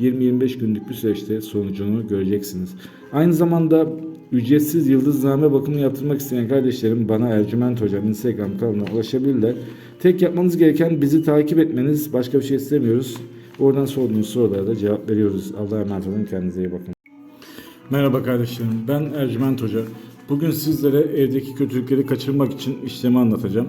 20-25 günlük bir süreçte sonucunu göreceksiniz. Aynı zamanda ücretsiz yıldızname bakımı yaptırmak isteyen kardeşlerim bana Ercüment Hocam Instagram kanalına ulaşabilirler. Tek yapmanız gereken bizi takip etmeniz. Başka bir şey istemiyoruz. Oradan sorduğunuz sorulara da cevap veriyoruz. Allah'a emanet olun. Kendinize iyi bakın. Merhaba kardeşlerim. Ben Ercüment Hoca. Bugün sizlere evdeki kötülükleri kaçırmak için işlemi anlatacağım.